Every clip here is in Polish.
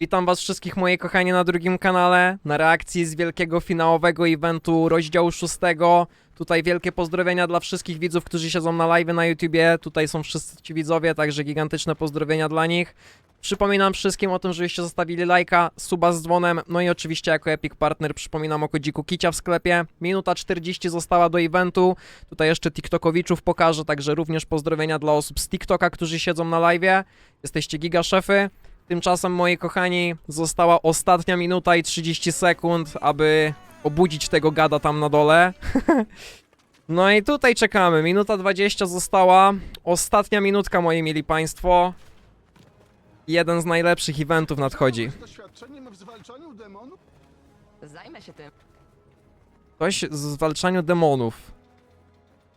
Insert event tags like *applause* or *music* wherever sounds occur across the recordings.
Witam was wszystkich moi kochani na drugim kanale, na reakcji z wielkiego finałowego eventu rozdziału szóstego. Tutaj wielkie pozdrowienia dla wszystkich widzów, którzy siedzą na live na YouTubie. Tutaj są wszyscy ci widzowie, także gigantyczne pozdrowienia dla nich. Przypominam wszystkim o tym, żebyście zostawili lajka, suba z dzwonem, no i oczywiście jako Epic Partner przypominam o kodziku Kicia w sklepie. Minuta 40 została do eventu. Tutaj jeszcze TikTokowiczów pokażę, także również pozdrowienia dla osób z TikToka, którzy siedzą na live. Jesteście giga szefy. Tymczasem, moi kochani, została ostatnia minuta i 30 sekund, aby obudzić tego gada tam na dole. *laughs* no i tutaj czekamy. Minuta 20 została. Ostatnia minutka, moi mili państwo. Jeden z najlepszych eventów nadchodzi. Doświadczeniem w zwalczaniu demonów? Zajmę się tym. Coś z zwalczaniu demonów.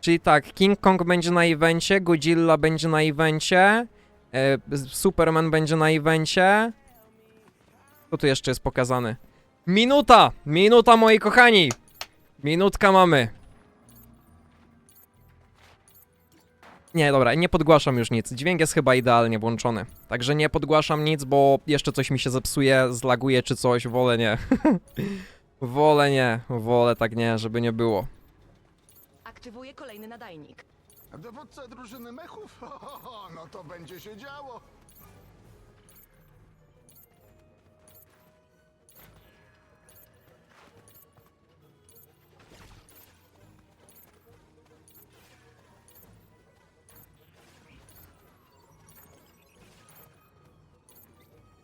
Czyli tak, King Kong będzie na evencie, Godzilla będzie na evencie, e, Superman będzie na evencie. Co tu jeszcze jest pokazany? Minuta! Minuta, moi kochani! Minutka mamy. Nie, dobra, nie podgłaszam już nic. Dźwięk jest chyba idealnie włączony. Także nie podgłaszam nic, bo jeszcze coś mi się zepsuje, zlaguje czy coś, wolę nie. *laughs* wolę nie, wolę tak nie, żeby nie było. Aktywuję kolejny nadajnik. Dowódca drużyny mechów? *laughs* No to będzie się działo.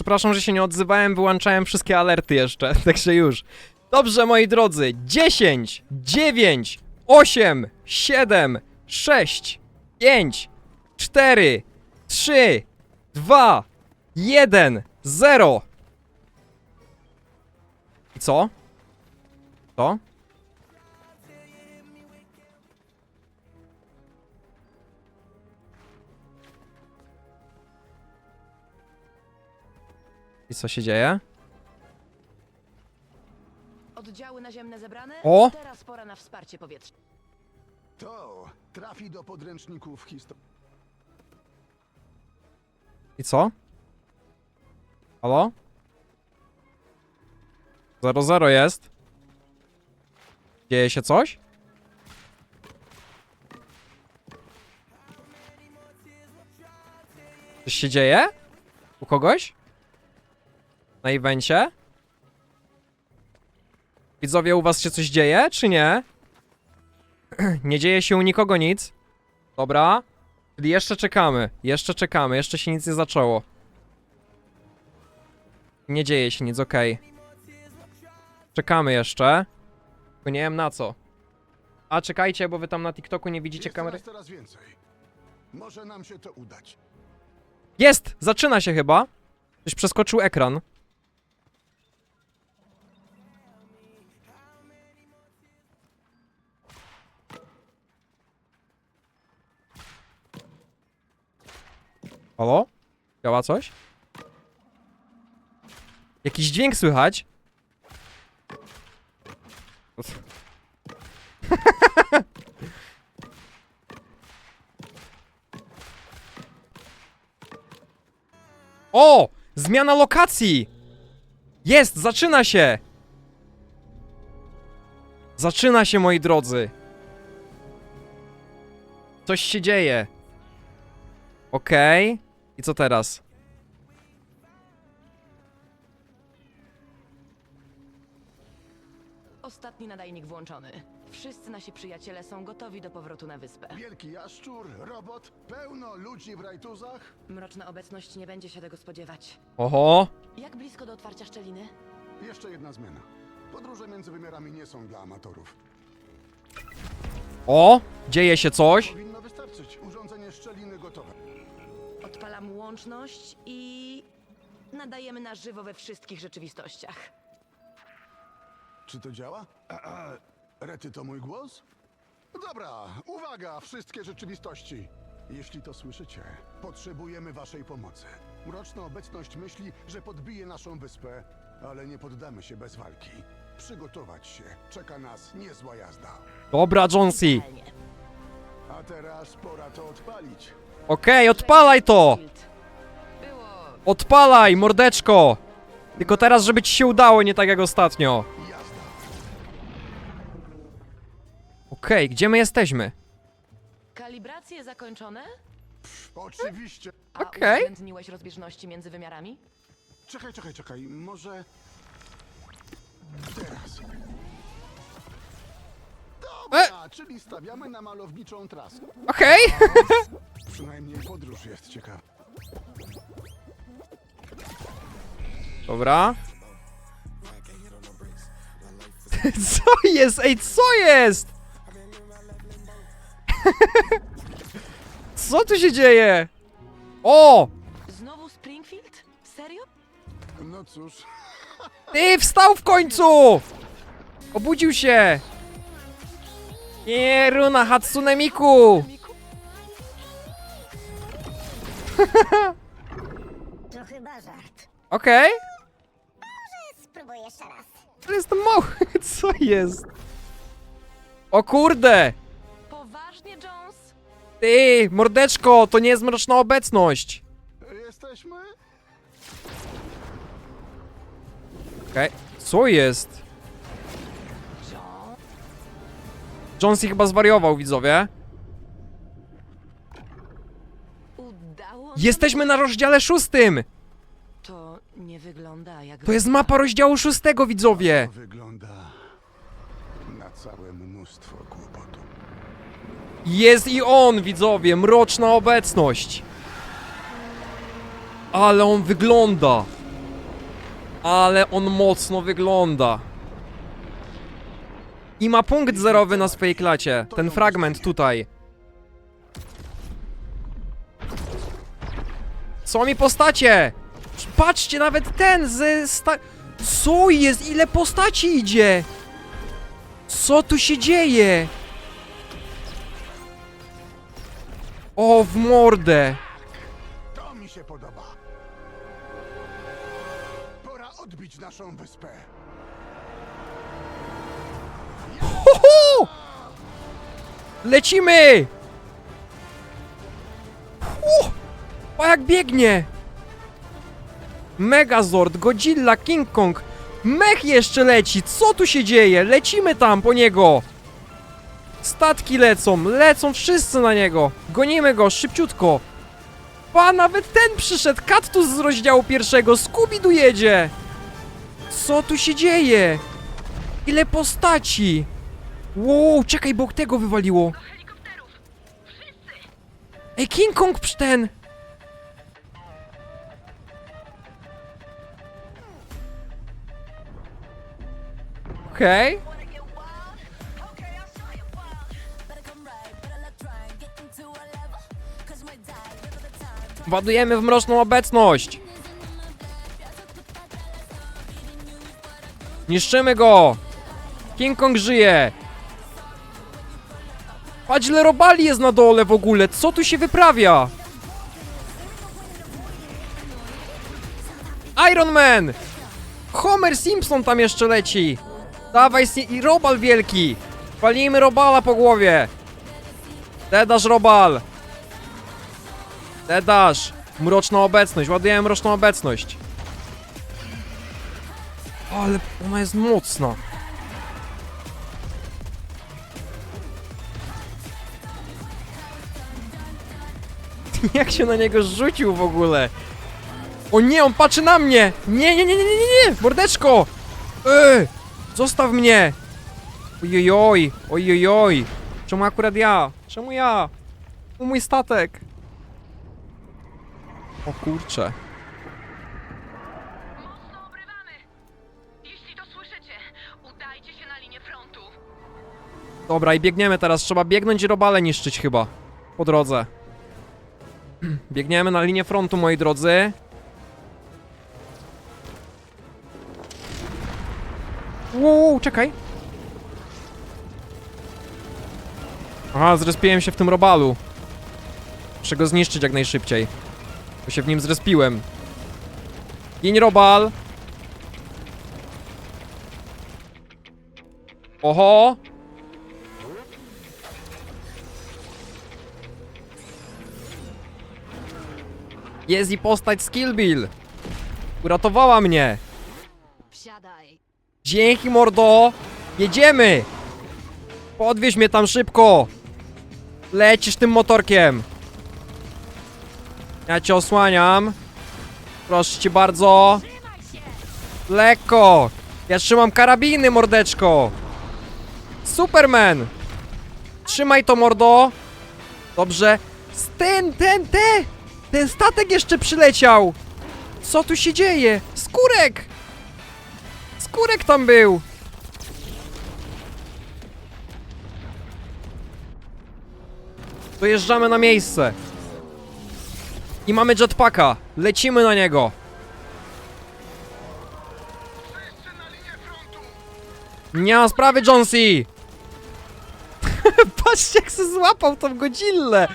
Przepraszam, że się nie odzywałem, wyłączałem wszystkie alerty jeszcze, *laughs* także już. Dobrze, moi drodzy, 10, 9, 8, 7, 6, 5, 4, 3, 2, 1, 0. I co? Co? I co się dzieje? Oddziały naziemne zebrane? O! Teraz pora na wsparcie powietrzne. To trafi do podręczników historii. I co? Halo? 00 jest. Dzieje się coś? Coś się dzieje? U kogoś? Na evencie? Widzowie, u was się coś dzieje, czy nie? *clears throat* nie dzieje się u nikogo nic. Dobra. Czyli jeszcze czekamy, jeszcze czekamy, jeszcze się nic nie zaczęło. Nie dzieje się nic, okej. Czekamy jeszcze. Tylko nie wiem na co. A czekajcie, bo wy tam na TikToku nie widzicie Jest kamery. coraz więcej. Może nam się to udać. Jest! Zaczyna się chyba. Ktoś przeskoczył ekran. Halo? Działa coś? Jakiś dźwięk słychać? *laughs* O! Zmiana lokacji! Jest! Zaczyna się! Zaczyna się, moi drodzy. Coś się dzieje. Okej. I co teraz? Ostatni nadajnik włączony. Wszyscy nasi przyjaciele są gotowi do powrotu na wyspę. Wielki jaszczur, robot, pełno ludzi w rajtuzach. Mroczna obecność nie będzie się tego spodziewać. Oho! Jak blisko do otwarcia szczeliny? Jeszcze jedna zmiana. Podróże między wymiarami nie są dla amatorów. O! Dzieje się coś. Powinno wystarczyć. Urządzenie szczeliny gotowe. Odpalam łączność i... Nadajemy na żywo we wszystkich rzeczywistościach. Czy to działa? A, a, Rety, to mój głos? Dobra, uwaga, wszystkie rzeczywistości. Jeśli to słyszycie, potrzebujemy waszej pomocy. Mroczna obecność myśli, że podbije naszą wyspę, ale nie poddamy się bez walki. Przygotować się, czeka nas niezła jazda. Dobra, Jonesy. A teraz pora to odpalić. Okej, odpalaj to! Odpalaj, mordeczko! Tylko teraz, żeby ci się udało, nie tak jak ostatnio. Okej, gdzie my jesteśmy? Kalibracje zakończone? Oczywiście. A Okej. uwzględniłeś rozbieżności między wymiarami? Czekaj, czekaj, czekaj. Może... Teraz. Dobra, czyli stawiamy na malowniczą trasę. Okej! *laughs* *laughs* Przynajmniej podróż jest ciekawa. Dobra. *laughs* Co jest? Ej, co jest? *laughs* Co tu się dzieje? O! Znowu Springfield? Serio? No cóż, *laughs* Ty, wstał w końcu! Obudził się! Nie, Runa, Hatsune Miku! To chyba żart. Okej, Spróbuj jeszcze raz. ale jestem mały, *laughs* co jest? O kurde! Poważnie, Jones? Ty, mordeczko, to nie jest mroczna obecność! jesteśmy? Okej, co jest? John? Jonesy chyba zwariował, widzowie. Udało nam Jesteśmy na rozdziale szóstym! To nie wygląda jak... To jest mapa rozdziału szóstego, widzowie! To wygląda na całe mnóstwo kłopotu. Jest i on, widzowie, mroczna obecność. Ale on wygląda. Ale on mocno wygląda. I ma punkt zerowy na swojej klacie. Ten fragment tutaj. Są mi postacie! Patrzcie, nawet ten z sta... Co jest? Ile postaci idzie? Co tu się dzieje? O, w mordę! To mi się podoba. Pora odbić naszą wyspę. Ho, ho! Lecimy! O jak biegnie! Megazord, Godzilla, King Kong, mech jeszcze leci, co tu się dzieje? Lecimy tam po niego! Statki lecą, lecą wszyscy na niego! Gonimy go, szybciutko! Pa, nawet ten przyszedł, Kaktus z rozdziału pierwszego, Scooby-Doo jedzie! Co tu się dzieje? Ile postaci! Wow, czekaj, bo tego wywaliło. Ej, King Kong ten! Okej. Ładujemy w mroczną obecność! Niszczymy go! King Kong żyje! Patrz robali jest na dole w ogóle, co tu się wyprawia? Iron Man! Homer Simpson tam jeszcze leci! Dawaj si i Robal wielki! Palimy Robala po głowie! Dedasz Robal! Dedasz! Mroczna obecność, ładujemy mroczną obecność. Ale ona jest mocna. *laughs* Jak się na niego rzucił w ogóle? O nie, on patrzy na mnie! Nie, nie, nie, nie, nie, nie! Mordeczko! Ej! Zostaw mnie! Ojojoj, ojojoj! Czemu akurat ja? Czemu ja? To mój statek! O kurcze. Dobra, i biegniemy teraz. Trzeba biegnąć i robale niszczyć chyba. Po drodze. *clears throat* Biegniemy na linię frontu, moi drodzy. Wow, czekaj. Aha, zrespiłem się w tym robalu. Muszę go zniszczyć jak najszybciej. Bo się w nim zrespiłem. Gin robal. Oho! Jest i postać z Kill Bill. Uratowała mnie. Dzięki, mordo! Jedziemy! Podwieź mnie tam szybko! Lecisz tym motorkiem! Ja cię osłaniam. Proszę cię bardzo. Lekko! Ja trzymam karabiny, mordeczko! Superman! Trzymaj to, mordo! Dobrze. Ten, ten, ten! Ten statek jeszcze przyleciał! Co tu się dzieje? Skórek! Skórek tam był! Dojeżdżamy na miejsce. I mamy jetpacka. Lecimy na niego. Nie ma sprawy, Jonesy! *laughs* Patrzcie, jak se złapał tą godzillę!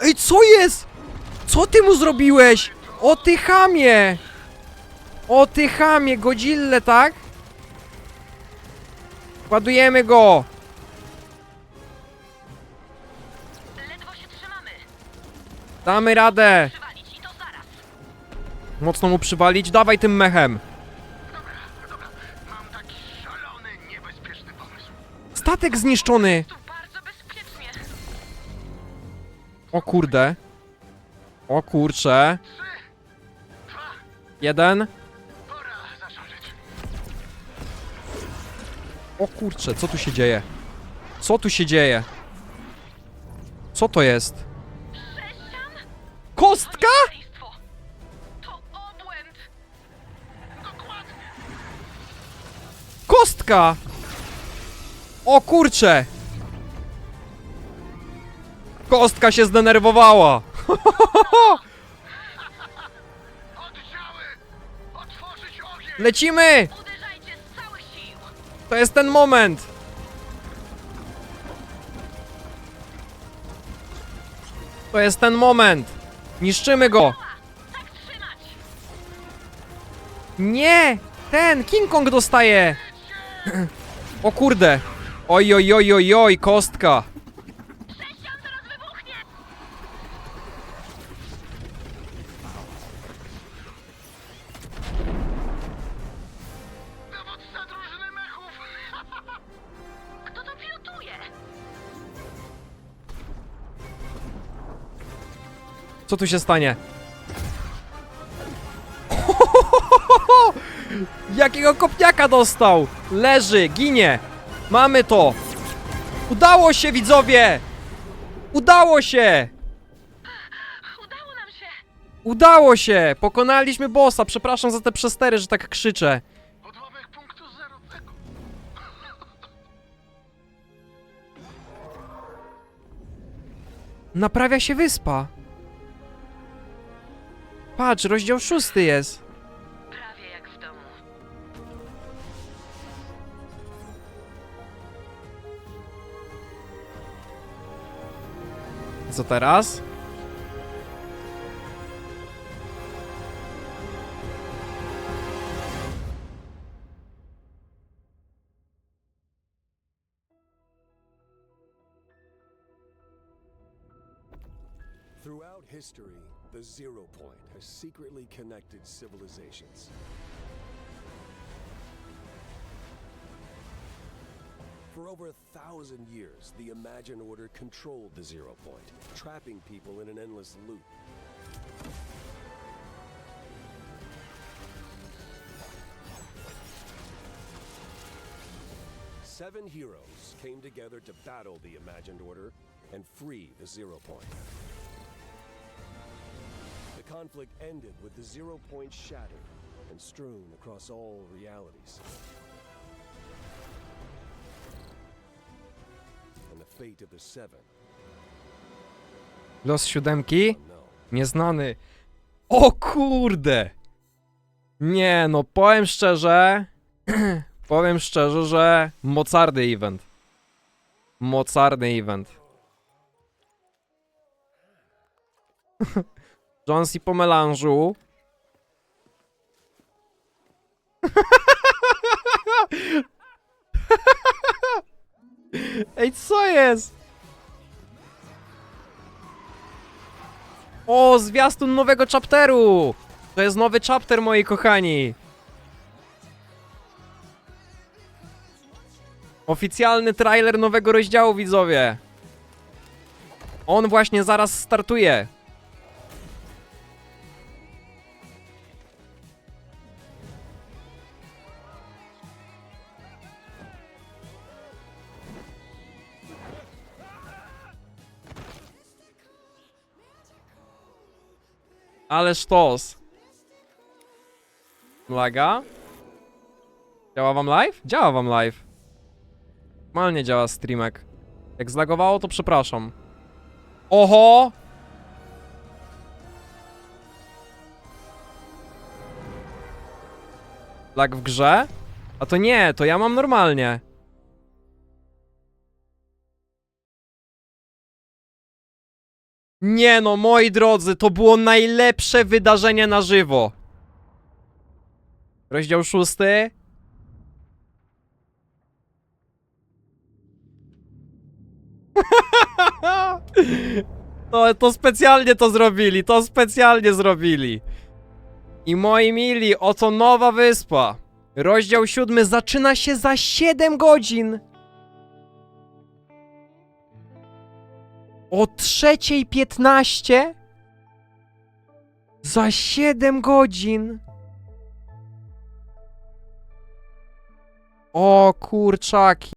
Ej, co jest? Co ty mu zrobiłeś? O ty chamie! O ty chamie, godzillę, tak? Ładujemy go! Ledwo się trzymamy. Damy radę! Przywalić i to zaraz. Mocno mu przywalić, dawaj tym mechem! Dobra, dobra. Mam taki szalony, niebezpieczny pomysł. Statek zniszczony! Tu bardzo bezpiecznie. O kurde. O kurcze. Jeden. O kurcze, co tu się dzieje? Co tu się dzieje? Co to jest? Kostka? Kostka! O kurcze! Kostka się zdenerwowała! Oddziały! Otworzyć ogień! Lecimy! To jest ten moment! To jest ten moment! Niszczymy go! Nie! Ten! King Kong dostaje! *laughs* O kurde! Oj, oj, oj, oj, oj, kostka! Co tu się stanie? *laughs* Jakiego kopniaka dostał? Leży, ginie. Mamy to. Udało się, widzowie! Udało się! Udało nam się. Udało się! Pokonaliśmy bossa. Przepraszam za te przestery, że tak krzyczę. Punktu. Naprawia się wyspa. Patrz, rozdział szósty jest. Prawie jak w domu. Co teraz? Throughout history, the Zero Point has secretly connected civilizations. For over a thousand years, the Imagine Order controlled the Zero Point, trapping people in an endless loop. Seven heroes came together to battle the Imagined Order and free the Zero Point. The conflict ended with the Zero Point shattered and strewn across all realities. And the fate of the Seven, Los siódemki? unknown. Nieznany. O kurde! Nie, no powiem szczerze. *clears throat* powiem szczerze, że mocarny event. Mocarny event. *laughs* Jonesy po melanżu. *laughs* Ej, co jest? O, zwiastun nowego chapteru! To jest nowy chapter, moi kochani. Oficjalny trailer nowego rozdziału, widzowie. On właśnie zaraz startuje. Ale sztos. Laga? Działa wam live? Działa wam live. Normalnie działa streamek. Jak zlagowało, to przepraszam. Oho! Lag w grze? A to nie, to ja mam normalnie. Nie no, moi drodzy, to było najlepsze wydarzenie na żywo. Rozdział szósty. To, *laughs* to specjalnie to zrobili, to specjalnie zrobili. I moi mili, oto nowa wyspa. Rozdział siódmy zaczyna się za 7 godzin. O 3.15? Za 7 godzin. O kurczaki.